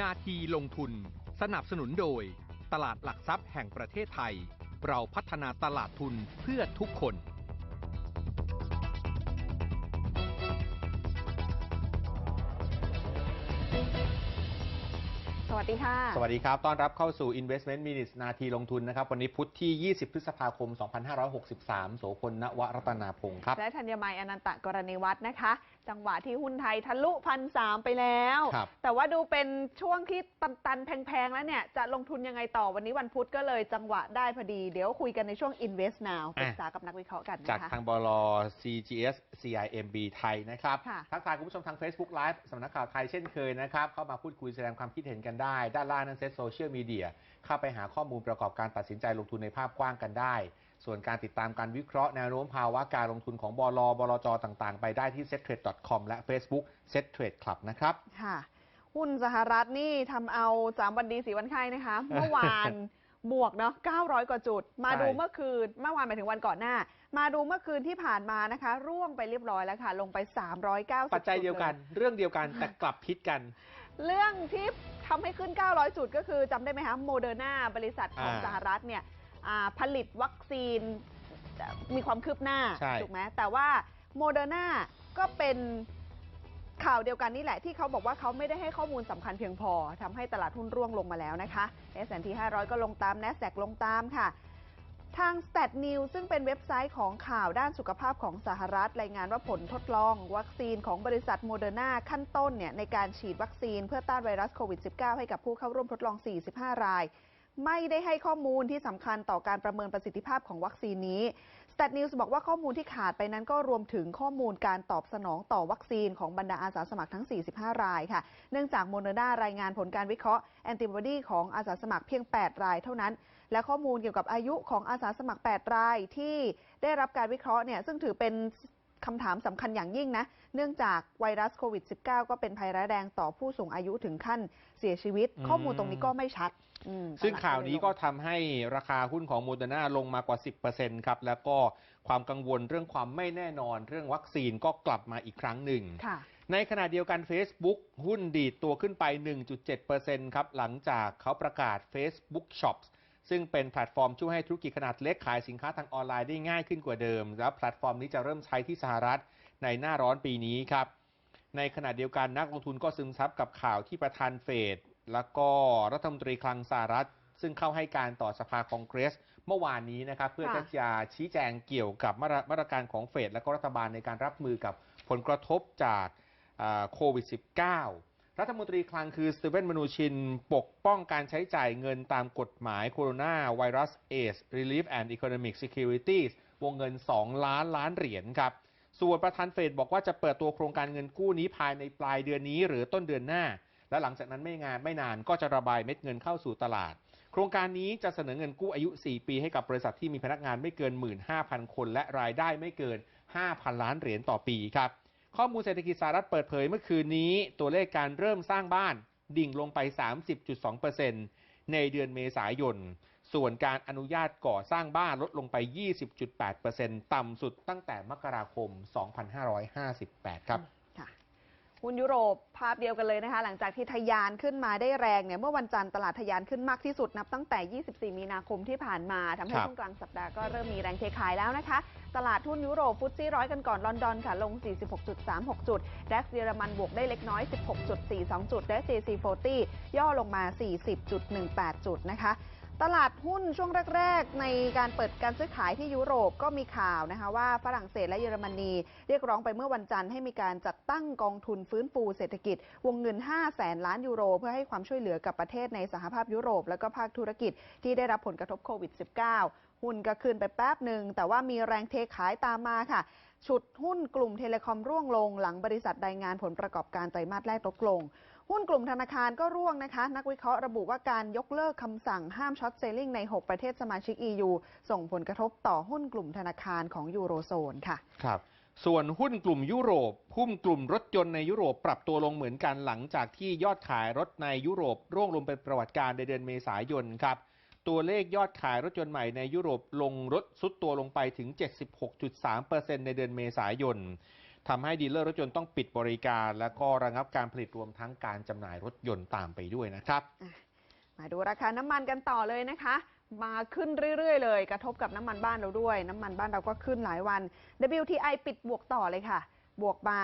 นาทีลงทุน สนับสนุนโดย ตลาดหลักทรัพย์แห่งประเทศไทย เราพัฒนาตลาดทุนเพื่อทุกคน สวัสดีค่ะ สวัสดีครับ ต้อนรับเข้าสู่ Investment Minutes นาทีลงทุนนะครับ วันนี้พุธที่ 20 พฤษภาคม 2563 โสพลณวรัตนาพงศ์ครับ และธัญมัยอนันตกรณีวัฒน์นะคะ จังหวะที่หุ้นไทยทะลุพันสามไปแล้วครับแต่ว่าดูเป็นช่วงที่ตันๆแพงๆ แล้วเนี่ย จะลงทุนยังไงต่อวันนี้วันพุธก็เลยจังหวะได้พอดี เดี๋ยวคุยกันในช่วง Invest Now ปรึกษากับนักวิเคราะห์กันจากนะคะทางบล CGS CIMB ไทยนะครับค่ะทักทายคุณผู้ชมทาง Facebook Live สำนักข่าวไทยเช่นเคยนะครับ เข้ามาพูดคุยแสดงความคิดเห็นกันได้ ด้านล่างนั้นเซ็ตโซเชียลมีเดียเข้าไปหาข้อมูลประกอบการตัดสินใจลงทุนในภาพกว้างกันได้ ส่วนการติดตามการวิเคราะห์แนวโน้มภาวะการลงทุนของบลบลจต่างๆ ไปได้ที่ settrade.com และ Facebook Settrade Club นะครับ ค่ะ หุ้นสหรัฐนี่ทำเอาสามวันดีสีวันไข้นะคะ เมื่อวานบวกเนาะ 900 กว่าจุด มาดูใช่เมื่อคืน เมื่อวานหมายถึงวันก่อนหน้า มาดูเมื่อคืนที่ผ่านมานะคะ ร่วงไปเรียบร้อยแล้วค่ะ ลงไป 390ปัจจัยเดียวกัน เรื่องเดียวกันแต่กลับพิษกัน เรื่องที่ทำให้ขึ้น 900 จุดก็คือจำได้ไหมคะ โมเดอร์นาบริษัทของอ่าสหรัฐเนี่ยอ่า ผลิตวัคซีนมีความคืบหน้าใช่ถูกไหมแต่ว่าโมเดอร์นาก็เป็นข่าวเดียวกันนี่แหละ ที่เขาบอกว่าเขาไม่ได้ให้ข้อมูลสำคัญเพียงพอทำให้ตลาดหุ้นร่วงลงมาแล้วนะคะ S&P 500 ก็ลงตาม NASDAQ ลงตามค่ะ ทาง Stat News ซึ่งเป็นเว็บไซต์ของข่าวด้านสุขภาพของสหรัฐ รายงานว่าผลทดลอง วัคซีนของบริษัทโมเดอร์นาขั้นต้นเนี่ยในการฉีดวัคซีนเพื่อต้านไวรัสโควิด -19 ให้กับผู้เข้าร่วมทดลอง 45 ราย ไม่ได้ให้ข้อมูลที่สำคัญต่อการประเมินประสิทธิภาพของวัคซีนนี้ Stat News บอกว่าข้อมูลที่ขาดไปนั้นก็รวมถึงข้อมูลการตอบสนองต่อวัคซีนของบรรดาอาสาสมัครทั้ง 45 รายค่ะ เนื่องจากโมเดอร์นารายงานผลการวิเคราะห์แอนติบอดีของอาสาสมัครเพียง 8 รายเท่านั้น และข้อมูลเกี่ยวกับอายุของอาสาสมัคร 8 รายที่ได้รับการวิเคราะห์เนี่ยซึ่งถือเป็น คำถามสำคัญอย่างยิ่งนะ เนื่องจากไวรัสโควิด -19 ก็เป็นภัยร้ายแรงต่อผู้สูงอายุถึงขั้นเสียชีวิต อืม ข้อมูลตรงนี้ก็ไม่ชัดอืมซึ่งตลดข่าวนี้เลยลงก็ทำให้ราคาหุ้นของโมเดอร์นาลงมากว่า 10%ครับ แล้วก็ความกังวลเรื่องความไม่แน่นอน เรื่องวัคซีนก็กลับมาอีกครั้งหนึ่ง ค่ะ ในขณะเดียวกัน Facebook หุ้นดีดตัวขึ้นไป 1.7%ครับ หลังจากเขาประกาศ Facebook Shops ซึ่งเป็นแพลตฟอร์มช่วยให้ธุรกิจขนาดเล็กขายสินค้าทางออนไลน์ได้ง่ายขึ้นกว่าเดิม แล้วแพลตฟอร์มนี้จะเริ่มใช้ที่สหรัฐในหน้าร้อนปีนี้ครับ ในขณะเดียวกันนักลงทุนก็ซึมซับกับข่าวที่ประธานเฟดแล้วก็รัฐมนตรีคลังสหรัฐ ซึ่งเข้าให้การต่อสภาคองเกรส เมื่อวานนี้นะครับเพื่อค่ะที่จะชี้แจงเกี่ยวกับมาตรมาตรการของเฟดและก็รัฐบาลในการรับมือกับผลกระทบจากอ่าโควิด -19 รัฐมนตรีคลังคือสตีเวนมนูชิน ปกป้องการใช้จ่ายเงินตามกฎหมายโคโรนาไวรัสเอส Relief and Economic Securities วงเงิน 2 ล้านล้านเหรียญครับ ส่วนประธานเฟดบอกว่าจะเปิดตัวโครงการเงินกู้นี้ภายในปลายเดือนนี้หรือต้นเดือนหน้า และหลังจากนั้นไม่งานไม่นานก็จะระบายเม็ดเงินเข้าสู่ตลาด โครงการนี้จะเสนอเงินกู้อายุ 4 ปีให้กับบริษัทที่มีพนักงานไม่เกิน 15,000 คน และรายได้ไม่เกิน 5,000 ล้านเหรียญต่อปีครับ ข้อมูลเศรษฐกิจสหรัฐเปิดเผยเมื่อคืนนี้ ตัวเลขการเริ่มสร้างบ้านดิ่งลงไป 30.2%ในเดือนเมษายน ส่วนการอนุญาตก่อสร้างบ้านลดลงไป 20.8%ต่ำสุดตั้งแต่มกราคม 2558 ครับค่ะหุ้นยุโรปภาพเดียวกันเลยนะคะ หลังจากที่ทะยานขึ้นมาได้แรงเนี่ยเมื่อวันจันทร์ตลาดทะยานขึ้นมากที่สุดนับตั้งแต่ 24 มีนาคมที่ผ่านมาทำให้ครับช่วงกลางสัปดาห์ก็เริ่มมีแรงเทขายแล้วนะคะ ตลาดหุ้นยุโรปฟุตซี่ร้อยกันก่อนลอนดอนค่ะลง 46.36 จุดดัคเยอรมันบวกได้เล็กน้อย 16.42 จุดและ CAC 40 ย่อลงมา 40.18 จุดนะคะ ตลาดหุ้นช่วงแรก ๆ ในการเปิดการซื้อขายที่ยุโรปก็มีข่าวนะคะว่าฝรั่งเศสและเยอรมนี เรียกร้องไปเมื่อวันจันทร์ให้มีการจัดตั้งกองทุนฟื้นฟูเศรษฐกิจ วงเงิน5แสนล้านยูโร เพื่อให้ความช่วยเหลือกับประเทศในสหภาพยุโรป และก็ภาคธุรกิจที่ได้รับผลกระทบโควิด -19 หุ้นก็ขึ้นไปแป๊บหนึ่งแต่ว่ามีแรงเทขายตามมาค่ะฉุดหุ้นกลุ่มเทเลคอมร่วงลง หลังบริษัทรายงานผลประกอบการไตรมาสแรกลดลง หุ้นกลุ่มธนาคารก็ร่วงนะคะ นักวิเคราะห์ระบุว่าการยกเลิกคำสั่งห้ามช็อตเซลลิงใน 6 ประเทศสมาชิก EU ส่งผลกระทบต่อหุ้นกลุ่มธนาคารของยูโรโซนค่ะ ครับส่วนหุ้นกลุ่มยุโรปหุ้นกลุ่มรถยนต์ในยุโรปปรับตัวลงเหมือนกันหลังจากที่ยอดขายรถในยุโรป ร่วงลงเป็นประวัติการณ์ในเดือนเมษายนครับ ตัวเลขยอดขายรถยนต์ใหม่ในยุโรปลงลดซุดตัวลงไปถึง 76.3%ในเดือนเมษายน ทำให้ดีลเลอร์รถยนต์ต้องปิดบริการ และก็ระงับการผลิตรวมทั้งการจำหน่ายรถยนต์ตามไปด้วยนะครับ มาดูราคาน้ำมันกันต่อเลยนะคะ มาขึ้นเรื่อย ๆ เลย กระทบกับน้ำมันบ้านเราด้วย น้ำมันบ้านเราก็ขึ้นหลายวัน WTI ปิดบวกต่อเลยค่ะ บวกมา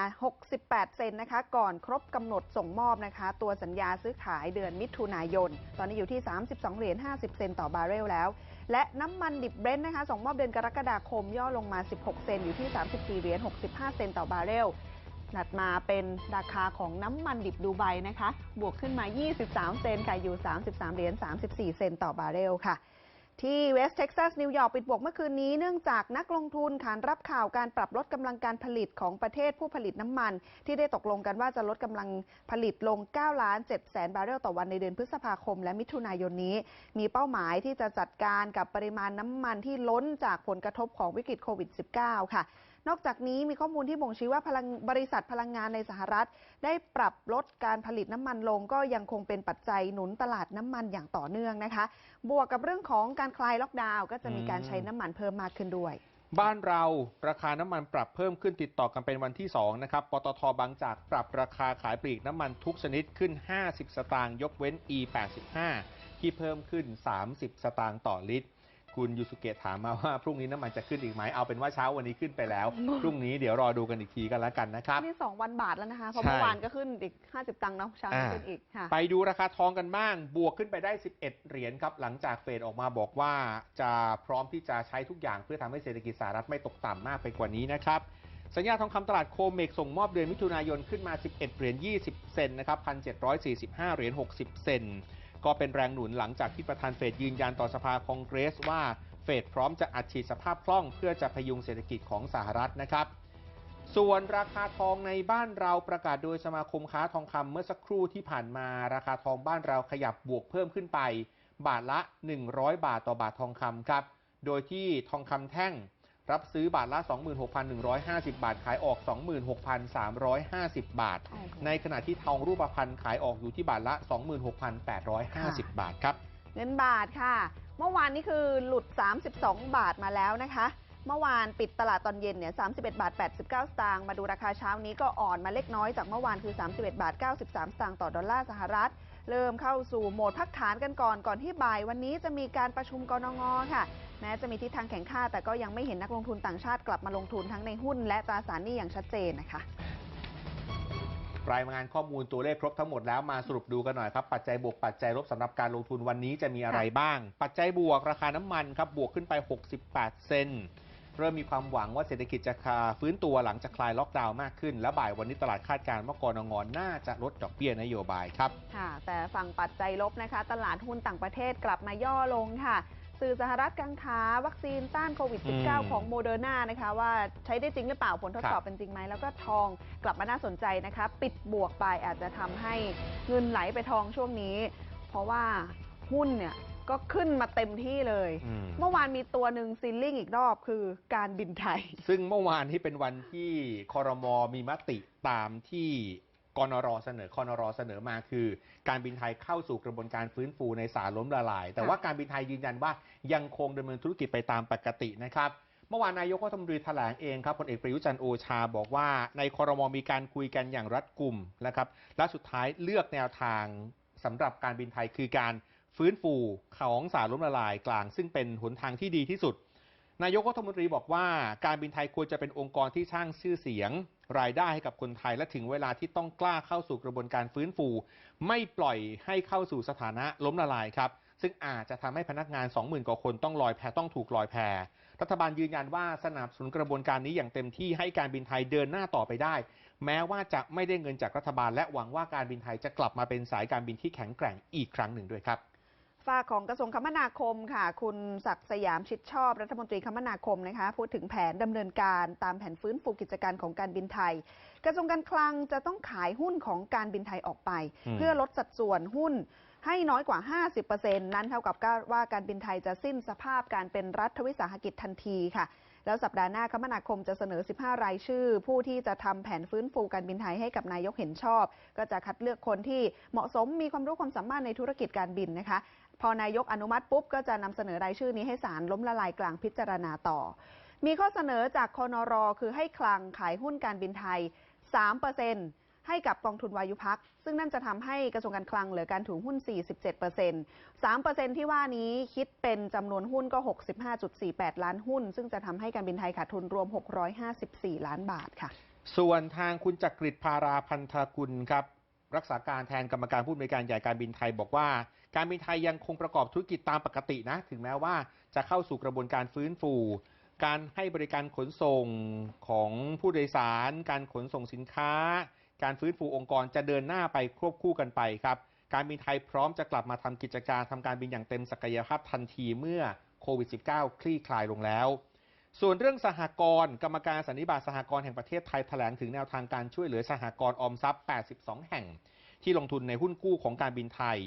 68 เซนนะคะ ก่อนครบกำหนดส่งมอบนะคะ ตัวสัญญาซื้อขายเดือนมิถุนายน ตอนนี้อยู่ที่ 32 เหรียญ 50 เซนต่อบาร์เรลแล้ว และน้ำมันดิบเบรนท์นะคะ ส่งมอบเดือนกรกฎาคมย่อลงมา 16 เซนอยู่ที่ 34 เหรียญ 65 เซนต่อบาร์เรลถัดมาเป็นราคาของน้ำมันดิบดูไบนะคะ บวกขึ้นมา 23 เซนค่ะ อยู่ 33 เหรียญ 34 เซนต่อบาร์เรลค่ะ ที่เวสเท็กซัสนิวยอร์กปิดบวกเมื่อคืนนี้เนื่องจากนักลงทุนขานรับข่าวการปรับลดกำลังการผลิตของประเทศผู้ผลิตน้ำมัน ที่ได้ตกลงกันว่าจะลดกำลังผลิตลง 9 ล้าน7แสนบาร์เรลต่อวันในเดือนพฤษภาคมและมิถุนายนนี้ มีเป้าหมายที่จะจัดการกับปริมาณน้ำมันที่ล้นจากผลกระทบของวิกฤตโควิด -19 ค่ะนอกจากนี้มีข้อมูลที่บ่งชี้ว่าพลังบริษัทพลังงานในสหรัฐ ได้ปรับลดการผลิตน้ำมันลง ก็ยังคงเป็นปัจจัยหนุนตลาดน้ำมันอย่างต่อเนื่องนะคะ บวกกับเรื่องของการคลายล็อกดาวน์ก็จะมีการใช้น้ำมันเพิ่มมากขึ้นด้วย บ้านเราราคาน้ำมันปรับเพิ่มขึ้นติดต่อกันเป็นวันที่ 2 นะครับ ปตทบางจากปรับราคาขายปลีกน้ำมันทุกชนิดขึ้น 50 สตางค์ยกเว้น E85 ที่เพิ่มขึ้น 30 สตางค์ต่อลิตร คุณยูสุเกะถามมาว่าพรุ่งนี้น้ำมันจะขึ้นอีกไหมเอาเป็นว่าเช้าวันนี้ขึ้นไปแล้ว พรุ่งนี้เดี๋ยวรอดูกันอีกทีกันแล้วกันนะครับนี่2วันบาทแล้วนะคะเพราะใช่เมื่อวานก็ขึ้นอีก 50 ตังค์เนาะเช้านี้ขึ้นอีกค่ะไปดูราคาทองกันบ้าง บวกขึ้นไปได้ 11 เหรียญครับ หลังจากเฟดออกมาบอกว่าจะพร้อมที่จะใช้ทุกอย่างเพื่อทำให้เศรษฐกิจสหรัฐไม่ตกต่ำมากไปกว่านี้นะครับสัญญาทองคำตลาดโคเมกส่งมอบเดือนมิถุนายนขึ้นมา 11 เหรียญ 20 เซนนะครับ 1,745 เหรียญ 60 เซน ก็เป็นแรงหนุนหลังจากที่ประธานเฟดยืนยันต่อสภาคองเกรสว่าเฟดพร้อมจะอัดฉีดสภาพคล่องเพื่อจะพยุงเศรษฐกิจของสหรัฐนะครับส่วนราคาทองในบ้านเราประกาศโดยสมาคมค้าทองคำเมื่อสักครู่ที่ผ่านมา ราคาทองบ้านเราขยับบวกเพิ่มขึ้นไป บาทละ 100 บาทต่อบาททองคำครับ โดยที่ทองคำแท่ง รับซื้อบาทละ 26,150 บาท ขายออก 26,350 บาท ในขณะที่ทองรูปพรรณขายออกอยู่ที่บาทละ 26,850 บาทครับ เงินบาทค่ะ เมื่อวานนี้คือหลุด 32 บาทมาแล้วนะคะ เมื่อวานปิดตลาดตอนเย็นเนี่ย31 บาท 89 สตางค์มาดูราคาเช้านี้ก็อ่อนมาเล็กน้อยจากเมื่อวานคือ 31 บาท 93 สตางค์ต่อดอลลาร์สหรัฐเริ่มเข้าสู่โหมดพักฐานกันก่อนก่อนที่บ่ายวันนี้จะมีการประชุมกรงงค่ะแม้จะมีทิศทางแข่งข้าแต่ก็ยังไม่เห็นนักลงทุนต่างชาติกลับมาลงทุนทั้งในหุ้นและตราสารหนี้อย่างชัดเจนนะคะรายงานข้อมูลตัวเลขครบทั้งหมดแล้วมาสรุปดูกันหน่อยครับปัจจัยบวกปัจจัยลบสำหรับการลงทุนวันนี้จะมีอะไรบ้าง ปัจจัยบวกราคาน้ำมันครับบวกขึ้นไป 68 เซนต์เริ่มมีความหวังว่าเศรษฐกิจจะคาฟื้นตัวหลังจากคลายล็อกดาวน์มากขึ้น และบ่ายวันนี้ตลาดคาดการณ์ว่ากรงงน่าจะลดดอกเบี้ยนโยบายครับ ค่ะ แต่ฝั่งปัจจัยลบนะคะ ตลาดหุ้นต่างประเทศกลับมาย่อลงค่ะ สื่อสหรัฐกังขาวัคซีนต้านโควิดอืม -19 ของโมเดอร์นานะคะ ว่าใช้ได้จริงหรือเปล่าผลทดสอบครับเป็นจริงไหม แล้วก็ทองกลับมาน่าสนใจนะคะ ปิดบวกไปอาจจะทำให้เงินไหลไปทองช่วงนี้ เพราะว่าหุ้นเนี่ยก็ขึ้นมาเต็มที่เลยอืมเมื่อวานมีตัวหนึ่งซิลลิ่งอีกรอบคือการบินไทย ซึ่งเมื่อวานที่เป็นวันที่คอรมอมีมติตามที่ กนรเสนอคอนรเสนอมาคือ การบินไทยเข้าสู่กระบวนการฟื้นฟูในสารล้มละลาย แต่ว่าการบินไทยยืนยันว่ายังคงดำเนินธุรกิจไปตามปกตินะครับเมื่อวานนายกรัฐมนตรีแถลงเองครับพลเอกประยุทธ์จันทร์โอชาบอกว่า ในคอรมอมีการคุยกันอย่างรัดกุมนะครับและสุดท้ายเลือกแนวทางสำหรับการบินไทยคือการฟื้นฟูของสารล้มละลายกลาง ซึ่งเป็นหนทางที่ดีที่สุด นายกรัฐมนตรีบอกว่าการบินไทยควรจะเป็นองค์กรที่สร้างชื่อเสียง รายได้ให้กับคนไทยและถึงเวลาที่ต้องกล้าเข้าสู่กระบวนการฟื้นฟู ไม่ปล่อยให้เข้าสู่สถานะล้มละลายครับ ซึ่งอาจจะทำให้พนักงาน 20,000 กว่าคนต้องลอยแพต้องถูกลอยแพรัฐบาลยืนยันว่าสนับสนุนกระบวนการนี้อย่างเต็มที่ให้การบินไทยเดินหน้าต่อไปได้ แม้ว่าจะไม่ได้เงินจากรัฐบาล และหวังว่าการบินไทยจะกลับมาเป็นสายการบินที่แข็งแกร่งอีกครั้งหนึ่งด้วยครับ ฝากของกระทรวงคมนาคมค่ะ คุณศักดิ์สยามชิดชอบรัฐมนตรีคมนาคมนะคะ พูดถึงแผนดำเนินการตามแผนฟื้นฟูกิจการของการบินไทย กระทรวงการคลังจะต้องขายหุ้นของการบินไทยออกไปอืมเพื่อลดสัดส่วนหุ้นให้น้อยกว่า 50%นั้นเท่ากับว่าการบินไทยจะสิ้นสภาพการเป็นรัฐวิสาหกิจทันทีค่ะ แล้วสัปดาห์หน้าคมนาคมจะเสนอ 15 รายชื่อ ผู้ที่จะทำแผนฟื้นฟูการบินไทยให้กับนายกเห็นชอบ ก็จะคัดเลือกคนที่เหมาะสมมีความรู้ความสามารถในธุรกิจการบินนะคะ พอนายกอนุมัติปุ๊บก็จะนำเสนอรายชื่อนี้ให้ศาลล้มละลายกลางพิจารณาต่อ มีข้อเสนอจากคนรอคือให้คลังขายหุ้นการบินไทย3% ให้กับกองทุนวายุพัก ซึ่งนั่นจะทำให้กระทรวงการคลังเหลือการถือหุ้น 47% 3%ที่ว่านี้คิดเป็นจำนวนหุ้นก็ 65.48 ล้านหุ้น ซึ่งจะทำให้การบินไทยขาดทุนรวม 654 ล้านบาทค่ะ ส่วนทางคุณจักริดพาราพันธกุลครับรักษาการแทนกรรมการผู้อำนวยการใหญ่การบินไทยบอกว่า การบินไทยยังคงประกอบธุรกิจตามปกตินะ ถึงแม้ว่าจะเข้าสู่กระบวนการฟื้นฟู การให้บริการขนส่งของผู้โดยสาร การขนส่งสินค้า การฟื้นฟูองค์กรจะเดินหน้าไปควบคู่กันไปครับ การบินไทยพร้อมจะกลับมาทำกิจการทำการบินอย่างเต็มศักยภาพทันทีเมื่อโควิด -19 คลี่คลายลงแล้ว ส่วนเรื่องสหกรณ์กรรมการสันนิบาตสหกรณ์แห่งประเทศไทยแถลงถึงแนวทางการช่วยเหลือสหกรณ์ออมทรัพย์ 82 แห่ง ที่ลงทุนในหุ้นกู้ของการบินไทย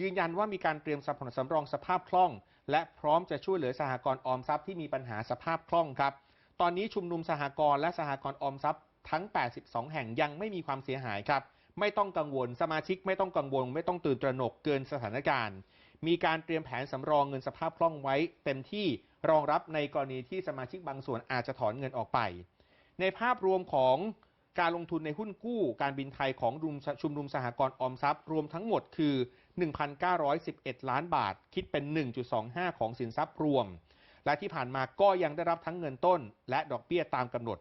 ยืนยันว่ามีการเตรียมสำรองสำรองสภาพคล่อง และพร้อมจะช่วยเหลือสหกรณ์ออมทรัพย์ที่มีปัญหาสภาพคล่องครับ ตอนนี้ชุมนุมสหกรณ์และสหกรณ์ออมทรัพย์ ทั้ง 82 แห่งยังไม่มีความเสียหายครับ ไม่ต้องกังวลสมาชิกไม่ต้องกังวล ไม่ต้องตื่นตระหนกเกินสถานการณ์ มีการเตรียมแผนสำรองเงินสภาพคล่องไว้ เต็มที่รองรับในกรณีที่สมาชิกบางส่วนอาจจะถอนเงินออกไป ในภาพรวมของการลงทุนในหุ้นกู้ การบินไทยของรุมชุมนุมสหกรณ์ออมทรัพย์ รวมทั้งหมดคือ 1,911 ล้านบาท คิดเป็น 1.25 ของสินทรัพย์รวม และที่ผ่านมาก็ยังได้รับทั้งเงินต้น และดอกเบี้ยตามกำหนด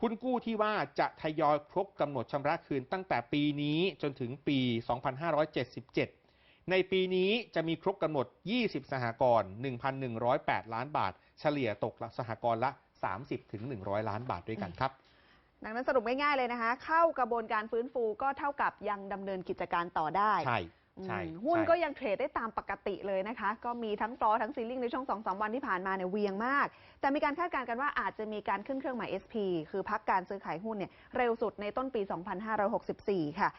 หุ้นกู้ที่ว่าจะทยอยครบกำหนดชำระคืนตั้งแต่ปีนี้จนถึงปี 2577 ในปีนี้จะมีครบกำหนด 20 สหกรณ์ 1,108 ล้านบาท เฉลี่ยตกสหกรณ์ละ 30-100 ล้านบาทด้วยกันครับดังนั้นสรุปง่ายๆเลยนะคะ เข้ากระบวนการฟื้นฟูก็เท่ากับยังดำเนินกิจการต่อได้ใช่ ใช่อืมหุ้นใช่ ก็ยังเทรดได้ตามปกติเลยนะคะ ก็มีทั้งฟลอร์ทั้งซีลิ่งในช่วง2อสวันที่ผ่านมาเนี่ยเวียงมาก แต่มีการคาดการณ์กันว่าอาจจะมีการขึ้นเครื่องหมาย SP คือพักการซื้อขายหุ้นเนี่ยเร็วสุดในต้นปี 2564 ค่ะ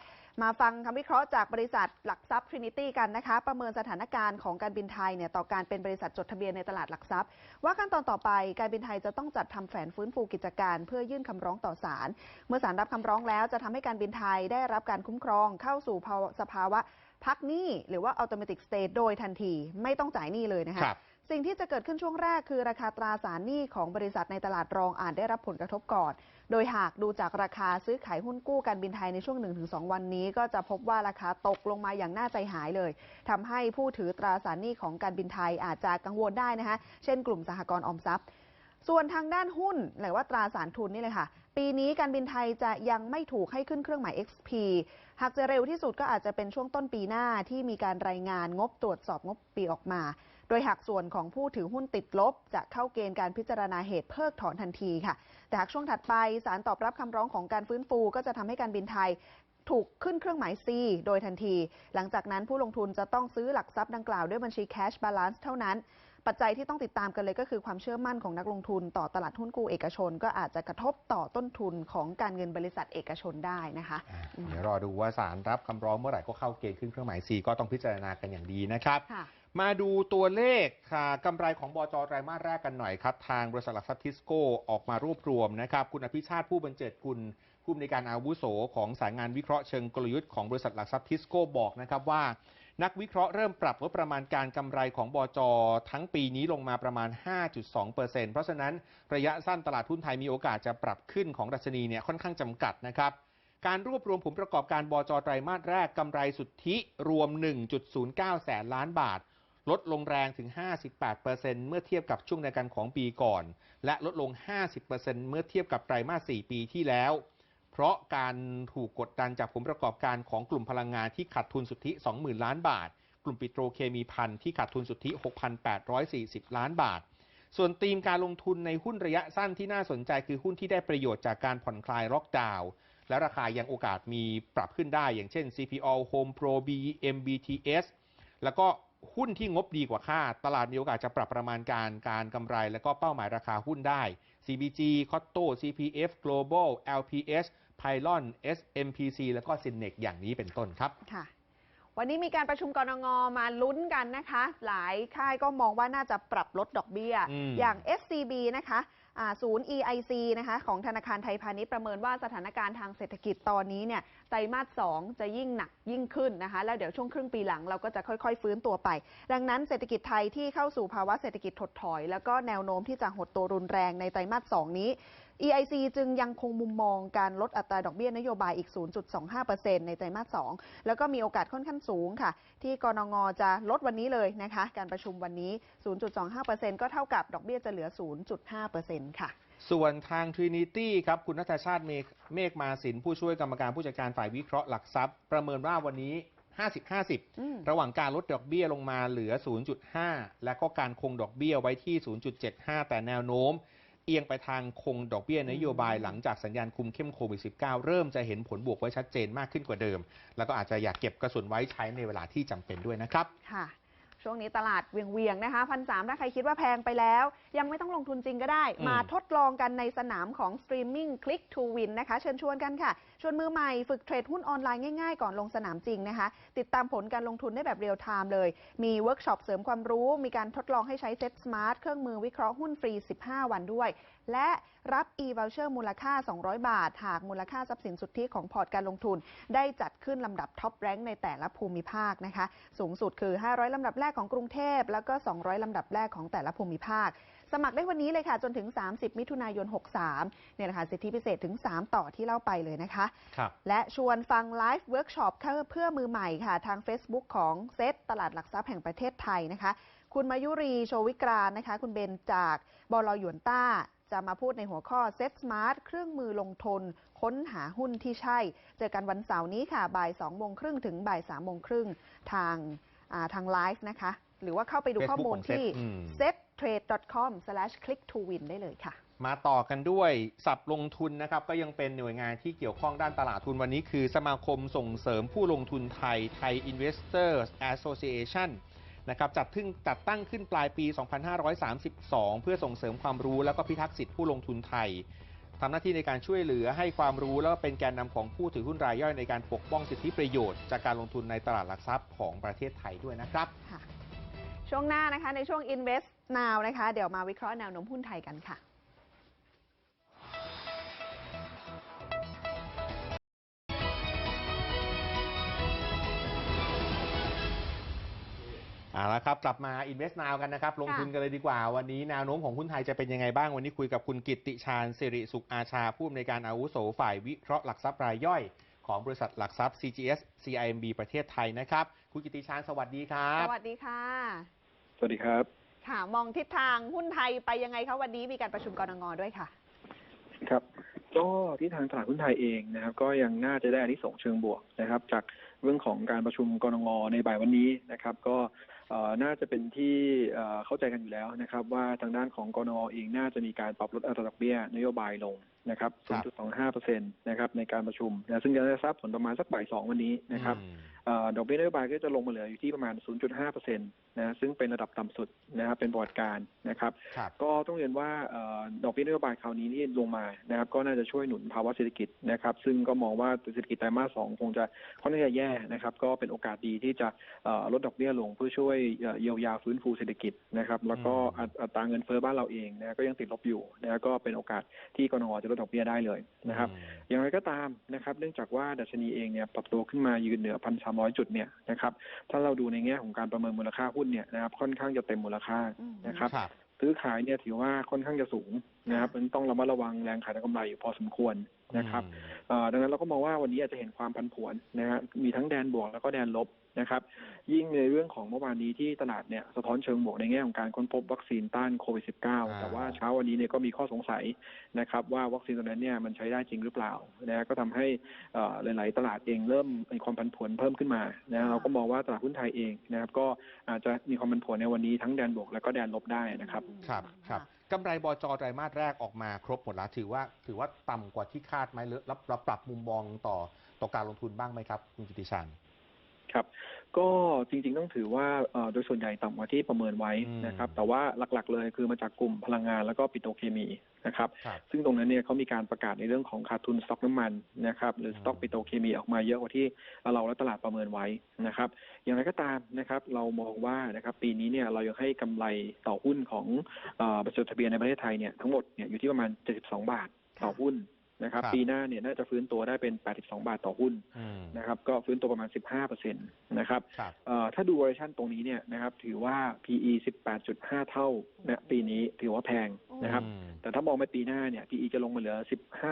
มาฟังคำวิเคราะห์จากบริษัทหลักทรัพย์ Trinity กันนะคะ ประเมินสถานการณ์ของการบินไทยเนี่ยต่อการเป็นบริษัทจดทะเบียนในตลาดหลักทรัพย์ ว่าขั้นตอนต่อไปการบินไทยจะต้องจัดทำแผนฟื้นฟูกิจการ เพื่อยื่นคำร้องต่อศาลเมื่อศาลรับคำร้องแล้วจะทำให้การบินไทยได้รับการคุ้มครองเข้าสู่ภาวะสภาวะ พักหนี้หรือว่า automatic state โดยทันทีไม่ต้องจ่ายหนี้เลยนะคะครับสิ่งที่จะเกิดขึ้นช่วงแรกคือราคาตราสารหนี้ของบริษัทในตลาดรองอาจได้รับผลกระทบก่อน โดยหากดูจากราคาซื้อขายหุ้นกู้การบินไทยในช่วง 1-2 วันนี้ ก็จะพบว่าราคาตกลงมาอย่างน่าใจหายเลยทำให้ผู้ถือตราสารหนี้ของการบินไทยอาจจะกังวลได้นะคะ เช่นกลุ่มสหกรณ์ออมทรัพย์ ส่วนทางด้านหุ้นหรือว่าตราสารทุนนี่เลยค่ะ ปีนี้การบินไทยจะยังไม่ถูกให้ขึ้นเครื่องหมาย XP หากจะเร็วที่สุดก็อาจจะเป็นช่วงต้นปีหน้าที่มีการรายงานงบตรวจสอบงบปีออกมา โดยหากส่วนของผู้ถือหุ้นติดลบ จะเข้าเกณฑ์การพิจารณาเหตุเพิกถอนทันทีค่ะ แต่หากช่วงถัดไปศาลตอบรับคำร้องของการฟื้นฟู ก็จะทำให้การบินไทยถูกขึ้นเครื่องหมาย C โดยทันที หลังจากนั้นผู้ลงทุนจะต้องซื้อหลักทรัพย์ดังกล่าวด้วยบัญชี cash balance เท่านั้น ปัจจัยที่ต้องติดตามกันเลยก็คือความเชื่อมั่นของนักลงทุนต่อตลาดหุ้นกู้เอกชน ก็อาจจะกระทบต่อต้นทุนของการเงินบริษัทเอกชนได้นะคะอ่าอืมเดี๋ยวรอดูว่าศาลรับคำร้องเมื่อไหร่ก็เข้าเกณฑ์ขึ้นเครื่องหมาย C ก็ต้องพิจารณากันอย่างดีนะครับค่ะมาดูตัวเลขค่ะกำไรของบจไตรมาสแรกกันหน่อยครับ ทางบริษัทหลักทรัพย์ทิสโก้ออกมารวบรวมนะครับ คุณอภิชาติผู้บรรเจิดกุลผู้อำนวยการอาวุโสของสายงานวิเคราะห์เชิงกลยุทธ์ของบริษัทหลักทรัพย์ทิสโก้บอกนะครับว่า นักวิเคราะห์เริ่มปรับลดประมาณการกำไรของบจทั้งปีนี้ลงมาประมาณ 5.2%เพราะฉะนั้นระยะสั้นตลาดหุ้นไทยมีโอกาสจะปรับขึ้นของดัชนีเนี่ยค่อนข้างจำกัดนะครับการรวบรวมผลประกอบการบจไตรมาสแรกกำไรสุทธิรวม 1.09 แสนล้านบาท ลดลงแรงถึง 58%เมื่อเทียบกับช่วงเดียวกันของปีก่อน และลดลง 50%เมื่อเทียบกับไตรมาส 4 ปีที่แล้ว เพราะการถูกกดดันจากผลประกอบการของกลุ่มพลังงานที่ขาดทุนสุทธิ 20,000 ล้านบาท กลุ่มปิโตรเคมีพันที่ขาดทุนสุทธิ 6,840 ล้านบาท ส่วนธีมการลงทุนในหุ้นระยะสั้นที่น่าสนใจคือหุ้นที่ได้ประโยชน์จากการผ่อนคลายล็อกดาวน์และราคายังโอกาสมีปรับขึ้นได้ อย่างเช่น CPO Home Pro BM BTS แล้วก็หุ้นที่งบดีกว่าคาดตลาดมีโอกาสจะปรับประมาณการการกำไร และก็เป้าหมายราคาหุ้นได้ CBG Cotto CPF Global LPS Pylon SMPC แล้วก็ Synex อย่างนี้เป็นต้นครับค่ะวันนี้มีการประชุมกรงงมาลุ้นกันนะคะ หลายค่ายก็มองว่าน่าจะปรับลดดอกเบี้ยอืมอย่าง SCB นะคะอ่าศูนย์ EIC นะคะของธนาคารไทยพาณิชย์ประเมินว่าสถานการณ์ทางเศรษฐกิจตอนนี้เนี่ยไตรมาส 2 จะยิ่งหนักยิ่งขึ้นนะคะ แล้วเดี๋ยวช่วงครึ่งปีหลังเราก็จะค่อยๆ ฟื้นตัวไป ดังนั้นเศรษฐกิจไทยที่เข้าสู่ภาวะเศรษฐกิจถดถอย แล้วก็แนวโน้มที่จะหดตัวรุนแรงในไตรมาส 2 นี้ EIC จึงยังคงมุมมองการลดอัตราดอกเบี้ยนโยบายอีก 0.25%ในไตรมาส 2 แล้วก็มีโอกาสค่อนข้างสูงค่ะ ที่กรงงจะลดวันนี้เลยนะคะ การประชุมวันนี้ 0.25%ก็เท่ากับดอกเบี้ยจะเหลือ 0.5%ค่ะส่วนทาง Trinity ครับ คุณนัทชาติเมฆเมฆมาสินผู้ช่วยกรรมการผู้จัดการฝ่ายวิเคราะห์หลักทรัพย์ ประเมินว่าวันนี้ 50-50อืมระหว่างการลดดอกเบี้ยลงมาเหลือ 0.5 และก็การคงดอกเบี้ยไว้ที่ 0.75 แต่แนวโน้ม เอียงไปทางคงดอกเบี้ยนโยบายหลังจากสัญญาณคุมเข้มโควิด -19 เริ่มจะเห็นผลบวกไว้ชัดเจนมากขึ้นกว่าเดิม แล้วก็อาจจะอยากเก็บกระสุนไว้ใช้ในเวลาที่จำเป็นด้วยนะครับ ค่ะ ช่วงนี้ตลาดเวียงๆนะคะพันสถ้าใครคิดว่าแพงไปแล้ว ยังไม่ต้องลงทุนจริงก็ได้อืมมาทดลองกันในสนามของ Streaming Click to Win นะคะ เชิญชวนกันค่ะชวนมือใหม่ฝึกเทรดหุ้นออนไลน์ง่ายๆ ก่อนลงสนามจริงนะคะ ติดตามผลการลงทุนได้แบบเรียลไทม์เลย มีเวิร์กช็อปเสริมความรู้ มีการทดลองให้ใช้เซ็ตสมาร์ทเครื่องมือวิเคราะห์หุ้นฟรี 15 วันด้วย และรับ e-voucher มูลค่า 200 บาท หากมูลค่าทรัพย์สินสุทธิของพอร์ตการลงทุน ได้จัดขึ้นลำดับท็อปแรงในแต่ละภูมิภาคนะคะ สูงสุดคือ 500 ลำดับแรกของกรุงเทพ แล้วก็ 200 ลำดับแรกของแต่ละภูมิภาค สมัครได้วันนี้เลยค่ะ จนถึง 30 มิถุนายน 63 เนี่ยนะคะสิทธิพิเศษถึง 3 ต่อที่เล่าไปเลยนะคะครับและชวนฟังไลฟ์เวิร์กช็อปเพื่อมือใหม่ค่ะ ทาง Facebook ของเซตตลาดหลักทรัพย์แห่งประเทศไทยนะคะ คุณมายุรีโชวิกรานนะคะ คุณเบนจากบลหยวนต้าจะมาพูดในหัวข้อเซตสมาร์ทเครื่องมือลงทุนค้นหาหุ้นที่ใช่ เจอกันวันเสาร์นี้ค่ะ บ่าย2โมงครึ่งถึงบ่าย3โมงครึ่งทางอ่าทางไลฟ์นะคะ หรือว่าเข้าไปดู Facebook ข้อมูลของ Set ที่อืม settrade.com/click-to-win ได้เลยค่ะ มาต่อกันด้วยสับลงทุนนะครับ ก็ยังเป็นหน่วยงานที่เกี่ยวข้องด้านตลาดทุนวันนี้คือ สมาคมส่งเสริมผู้ลงทุนไทย Thai Investors Association นะครับจัดทึ่งจัดตั้งขึ้นปลายปี 2532 เพื่อส่งเสริมความรู้แล้วก็พิทักษ์สิทธิผู้ลงทุนไทยทำหน้าที่ในการช่วยเหลือให้ความรู้แล้วก็เป็นแกนนำของผู้ถือหุ้นรายย่อยในการปกป้องสิทธิประโยชน์ จากการลงทุนในตลาดหลักทรัพย์ของประเทศไทยด้วยนะครับค่ะช่วงหน้านะคะในช่วง Invest Now นะคะ เดี๋ยวมาวิเคราะห์แนวโน้มหุ้นไทยกันค่ะเอาละครับกลับมา Invest Now กันนะครับ ลงทุนกันเลยดีกว่า วันนี้แนวโน้มของหุ้นไทยจะเป็นยังไงบ้าง วันนี้คุยกับคุณกิตติชาญสิริสุขอาชา ผู้อำนวยการอาวุโสฝ่ายวิเคราะห์หลักทรัพย์รายย่อย ของบริษัทหลักทรัพย์ CGS CIMB ประเทศไทยนะครับ คุณกิตติชาญสวัสดีครัสบวัสดีค่ะ สวัสดีครับ ค่ะ มองทิศทางหุ้นไทยไปยังไงคะวันนี้มีการประชุมกรงงด้วยค่ะ ครับ ก็ที่ทางตลาดหุ้นไทยเองนะครับ ก็ยังน่าจะได้อานิสงส์เชิงบวกนะครับ จากเรื่องของการประชุมกรงงในบ่ายวันนี้นะครับ ก็เอ่อน่าจะเป็นที่เอ่อเข้าใจกันอยู่แล้วนะครับ ว่าทางด้านของกรงงเองน่าจะมีการปรับลดอัตราดอกเบี้ยนโยบายลงนะครับครับ0.25%นะครับในการประชุมนะซึ่งจะได้ทราบผลประมาณสักบ่ายสองวันนี้นะครับอืมเอ่อ ดอกเบี้ยนโยบายก็จะลงมาเหลืออยู่ที่ประมาณ 0.5%นะซึ่งเป็นระดับต่ำสุดนะครับเป็นประวัติการนะครับครับ ก็ต้องเรียนว่าเออดอกเบี้ยนโยบายคราวนี้นี่ลงมานะครับ ก็น่าจะช่วยหนุนภาวะเศรษฐกิจนะครับ ซึ่งก็มองว่าเศรษฐกิจไตรมาสสองคงจะค่อนข้างจะแย่นะครับ ก็เป็นโอกาสดีที่จะเอ่อลดดอกเบี้ยลงเพื่อช่วยเอ่อเยียวยาฟื้นฟูเศรษฐกิจนะครับ แล้วก็อืมอัตอัตราเงินเฟ้อบ้านเราเองนะก็ยังติดลบอยู่นะก็เป็นโอกาสที่กรงจะลดดอกเบี้ยได้เลยนะครับอืมอย่างไรก็ตามนะครับ เนื่องจากว่าดัชนีเองเนี่ยปรับตัวขึ้นมายืนเหนือพันสามร้อยจุดเนี่ยนะครับถ้าเราดูในแง่ของการประเมินมูลค่าหุ้นเนี่ยนะครับค่อนข้างจะเต็มมูลค่าอืมนะครับครับซื้อขายเนี่ยถือว่าค่อนข้างจะสูงนะครับมันต้องระมัดระวังแรงขายและกำไรอยู่พอสมควร นะครับอืมเอ่อดังนั้นเราก็มองว่าวันนี้อาจจะเห็นความผันผวนนะฮะมีทั้งแดนบวกแล้วก็แดนลบนะครับ ยิ่งในเรื่องของเมื่อวานนี้ที่ตลาดเนี่ยสะท้อนเชิงบวกในแง่ของการค้นพบวัคซีนต้านโควิด -19 แต่ว่าเช้าวันนี้เนี่ยก็มีข้อสงสัยนะครับว่าวัคซีนตัวนั้นเนี่ยมันใช้ได้จริงหรือเปล่านะฮะก็ทำให้เอ่อหลาย ๆ ตลาดเองเริ่มมีความผันผวนเพิ่มขึ้นมานะเราก็มองว่าตลาดหุ้นไทยเองนะครับก็อาจจะมีความผันผวนในวันนี้ทั้งแดนบวกแล้วก็แดนลบได้นะครับ ครับครับ กำไรบจไตรมาสแรกออกมาครบหมดแล้วถือว่าถือว่าต่ำกว่าที่คาดไหมหรือรับรับปรับมุมมองต่อต่อการลงทุนบ้างไหมครับ คุณกิติชาญครับก็จริงๆต้องถือว่าเอ่อโดยส่วนใหญ่ต่ำกว่าที่ประเมินไว้นะครับอืมแต่ว่าหลักๆเลยคือมาจากกลุ่มพลังงานแล้วก็ปิโตรเคมี นะครับครับ ซึ่งตรงนั้นเนี่ยเขามีการประกาศในเรื่องของขาดทุนสต็อกน้ำมันนะครับหรือสต็อกปิโตรเคมีออกมาเยอะกว่าที่เราและตลาดประเมินไว้นะครับ อย่างไรก็ตามนะครับ เรามองว่านะครับปีนี้เนี่ยเรายังให้กำไรต่อหุ้นของเอ่อบริษัทจดทะเบียนในประเทศไทยเนี่ยทั้งหมดเนี่ยอยู่ที่ประมาณ 72 บาทต่อหุ้นนะครับครับปีหน้าเนี่ยน่าจะฟื้นตัวได้เป็น 82 บาทต่อหุ้นอืมนะครับก็ฟื้นตัวประมาณ 15%นะครับครับเอ่อถ้าดู valuation ตรงนี้เนี่ยนะครับถือว่า PE 18.5 เท่านะปีนี้ถือว่าแพง นะครับอืมแต่ถ้ามองไปปีหน้าเนี่ย PE จะลงมาเหลือ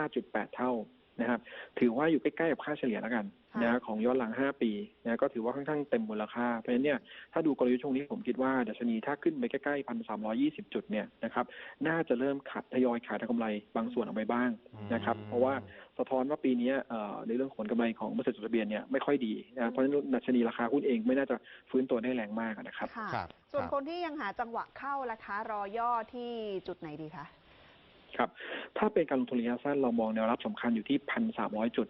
15.8 เท่า นะครับ ถือว่าอยู่ใกล้ๆกับค่าเฉลี่ยแล้วกันค่ะนะของย้อนหลัง 5 ปีนะก็ถือว่าค่อนข้างเต็มมูลค่า เพราะฉะนั้นเนี่ยถ้าดูกลยุทธ์ช่วงนี้ผมคิดว่าดัชนีถ้าขึ้นไปใกล้ๆ1,320จุดเนี่ยนะครับน่าจะเริ่มขาดทยอยขายทางกำไรบางส่วนออกไปบ้างนะครับเพราะว่าสะท้อนว่าปีนี้เอ่อในเรื่องของผลกำไรของบริษัทจดทะเบียนเนี่ยไม่ค่อยดีนะเพราะฉะนั้นดัชนีราคาหุ้นเองไม่น่าจะฟื้นตัวได้แรงมากนะครับค่ะครับส่วนครับคนที่ยังหาจังหวะเข้าราคารอย่อที่จุดไหนดีคะ ครับถ้าเป็นการลงทุนระยะสั้นเรามองแนวรับสำคัญอยู่ที่พันสามร้อยจุด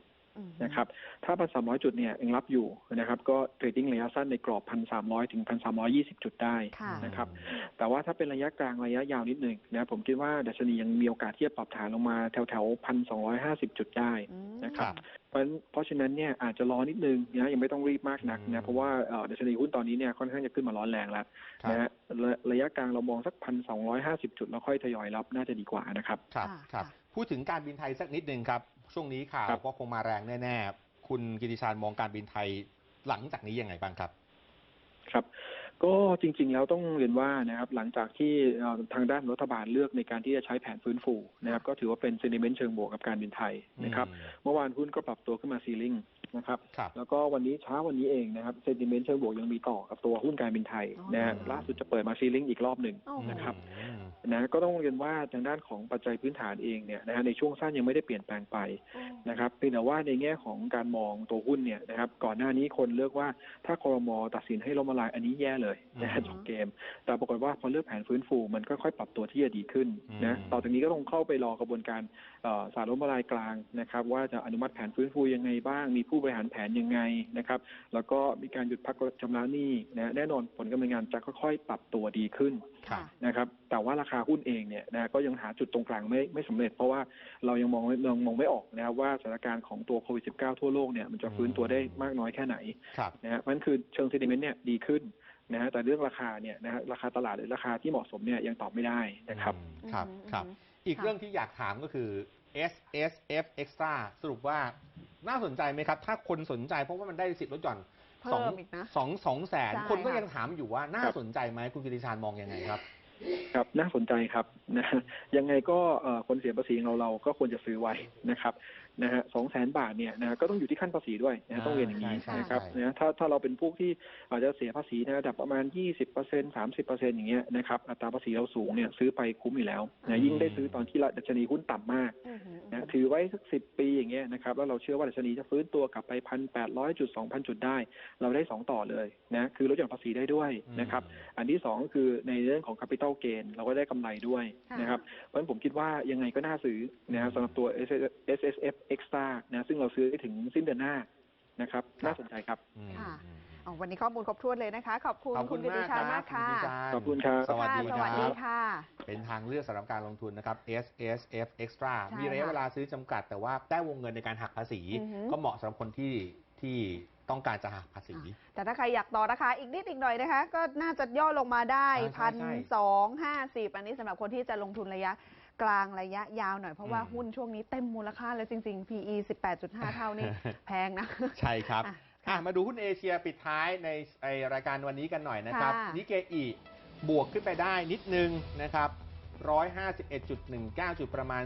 นะครับถ้าพันสามร้อยจุดเนี่ยยังรับอยู่นะครับก็เทรดดิ้งระยะสั้นในกรอบพันสามร้อยถึงพันสามร้อยี่สิบจุดได้ค่ะนะครับแต่ว่าถ้าเป็นระยะกลางระยะยาวนิดหนึ่งนะผมคิดว่าดัชนียังมีโอกาสที่จะปรับฐานลงมาแถวแถวพันสองร้อยห้าสิบจุดได้อืมนะครับเพราะฉะนั้นเพราะฉะนั้นเนี่ยอาจจะรอนิดนึงนะยังไม่ต้องรีบมากนักอืมนะเพราะว่าเอ่อดัชนีหุ้นตอนนี้เนี่ยค่อนข้างจะขึ้นมาร้อนแรงแล้วครับนะฮะระระยะกลางเรามองสักพันสองร้อยห้าสิบจุดแล้วค่อยทยอยรับน่าจะดีกว่านะครับครับค่ะครับค่ะพูดถึงการบินไทยสักนิดหนึ่งครับ ช่วงนี้ข่าวครับก็คงมาแรงแน่ๆ คุณกิติชาญมองการบินไทยหลังจากนี้ยังไงบ้างครับ ครับก็จริง ๆ แล้วต้องเรียนว่านะครับหลังจากที่เอ่อทางด้านรัฐบาลเลือกในการที่จะใช้แผนฟื้นฟูนะครับก็ถือว่าเป็น sentiment เชิงบวกกับการบินไทยนะครับอืมเมื่อวานหุ้นก็ปรับตัวขึ้นมาซีลิงนะครับครับแล้วก็วันนี้เช้าวันนี้เองนะครับเซนติเมนต์เชิงบวกยังมีต่อกับตัวหุ้นการบินไทยอ๋อนะฮะล่าสุดจะเปิดมาซีลิงอีกรอบหนึ่งโอ้โหนะครับอืม นะก็ต้องเรียนว่าทางด้านของปัจจัยพื้นฐานเองเนี่ยนะฮะในช่วงสั้นยังไม่ได้เปลี่ยนแปลงไปอืมนะครับเพียงแต่ว่าในแง่ของการมองตัวหุ้นเนี่ยนะครับก่อนหน้านี้คนเลือกว่าถ้าคอรมอตัดสินให้ล้มละลายอันนี้แย่เลยนะฮะอืมจบเกม แต่ปรากฏว่าพอเลือกแผนฟื้นฟูมันก็ค่อยปรับตัวที่จะดีขึ้นนะอืมต่อจากนี้ก็ต้องเข้าไปรอกระบวนการเอ่อสารล้มละลายกลางนะครับว่าจะอนุมัติแผนฟื้นฟูยังไงบ้าง มีผู้บริหารแผนยังไงนะครับแล้วก็มีการหยุดพักชำระหนี้นะแน่นอนผลกำลังงานจะค่อยๆ ปรับตัวดีขึ้นครับ นะครับแต่ว่าราคาหุ้นเองเนี่ยนะก็ยังหาจุดตรงกลางไม่ไม่สำเร็จ เพราะว่าเรายังมองไม่ยังมองไม่ออกนะครับว่าสถานการณ์ของตัวโควิด -19 ทั่วโลกเนี่ยมันจะฟื้นตัวได้มากน้อยแค่ไหนครับนะฮะมันคือเชิงเซนิเมนต์เนี่ยดีขึ้นนะฮะแต่เรื่องราคาเนี่ยนะฮะราคาตลาดหรือราคาที่เหมาะสมเนี่ยยังตอบไม่ได้นะครับอืมครับอืมครับอืมอีกค่ะเรื่องที่อยากถามก็คือ S S F Extra สรุปว่าน่าสนใจไหมครับ ถ้าคนสนใจเพราะว่ามันได้สิทธิ์ลดหย่อน เพิ่มอีกนะ สองสองแสนใช่คนก็ค่ะ ยังถามอยู่ว่าน่าครับสนใจไหมคุณกิติชาญมองยังไงครับ ครับน่าสนใจครับนะฮะยังไงก็เอ่อคนเสียภาษีของเราเราก็ควรจะซื้อไว้นะครับ นะฮะสองแสนบาทเนี่ยนะฮะก็ต้องอยู่ที่ขั้นภาษีด้วยนะฮะต้องเรียนอย่างนี้ใช่ใช่นะครับใช่นะถ้าถ้าเราเป็นพวกที่อาจจะเสียภาษีในระดับประมาณ 20% 30%อย่างเงี้ยนะครับอัตราภาษีเราสูงเนี่ยซื้อไปคุ้มอยู่แล้วนะยิ่งได้ซื้อตอนที่ดัชนีหุ้นต่ำมากอืมอืมนะถือไว้สักสิปีอย่างเงี้ยนะครับแล้วเราเชื่อว่าดัชนีจะฟื้นตัวกลับไปพันแปดร้อยจุดสองพันจุดได้ เราได้สองต่อเลยนะคือลดหย่อนภาษีได้ด้วยนะครับอันที่สองก็คือในเรื่องของ capital gain เราก็ได้กำไรด้วยค่ะนะครับเพราะฉะนั้นผมคิดว่ายังไงก็น่าซื้อนะครับสำหรับตัว S S F Extra นะซึ่งเราซื้อได้ถึงสิ้นเดือนหน้านะครับ น่าสนใจครับอืมค่ะอืมอ๋อวันนี้ข้อมูลครบถ้วนเลยนะคะ ขอบคุณขอบคุคุณณกิติมากชาญคมารักบค่ะณกิติชาญขอบคุณครับ สวัสดีค่ะสควัสรัดีบค่ะ เป็นทางเลือกสำหรับการลงทุนนะครับ S S F Extra ใช่มีระยะค่ะเวลาซื้อจำกัด แต่ว่าได้วงเงินในการหักภาษีอือหือก็เหมาะสำหรับคนที่ที่ต้องการจะหักภาษี แต่ถ้าใครอยากต่อราคาอีกนิดอีกหน่อยนะคะ ก็น่าจะย่อลงมาได้ใช่พันใช่สองห้าสิบอันนี้สำหรับคนที่จะลงทุนระยะ กลางระยะยาวหน่อย เพราะว่าอืมหุ้นช่วงนี้เต็มมูลค่าเลยจริง ๆ PE 18.5 เท่านี่แพงนะ ใช่ครับอะอะมาดูหุ้นเอเชียปิดท้ายในไอ้รายการวันนี้กันหน่อยนะครับค่ะนิเกอีบวกขึ้นไปได้นิดนึงนะครับ151.19 จุดประมาณ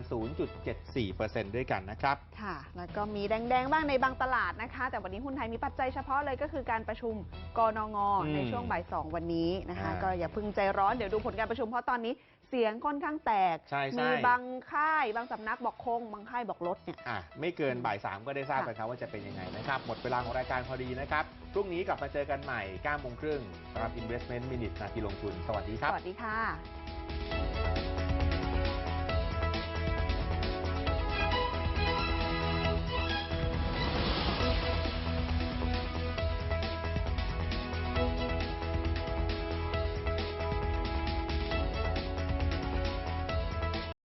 0.74%ด้วยกันนะครับ ค่ะ แล้วก็มีแดง ๆ บ้างในบางตลาดนะคะ แต่วันนี้หุ้นไทยมีปัจจัยเฉพาะเลยก็คือการประชุมกนงอืมในช่วงบ่ายสองวันนี้นะคะอ่าก็อย่าเพึ่งใจร้อน เดี๋ยวดูผลการประชุมเพราะตอนนี้ เสียงค่อนข้างแตก ใช่ใช่ มีบางค่ายบางสำนักบอกคง บางค่ายบอกลดเนี่ย อะไม่เกินบ่ายสามก็ได้ทราบค่ะ กันครับว่าจะเป็นยังไงนะครับ หมดเวลาของรายการพอดีนะครับ พรุ่งนี้กลับมาเจอกันใหม่9โมงครึ่งสำหรับ Investment Minute นาทีลงทุน สวัสดีคสรับ วัสดีค่ะ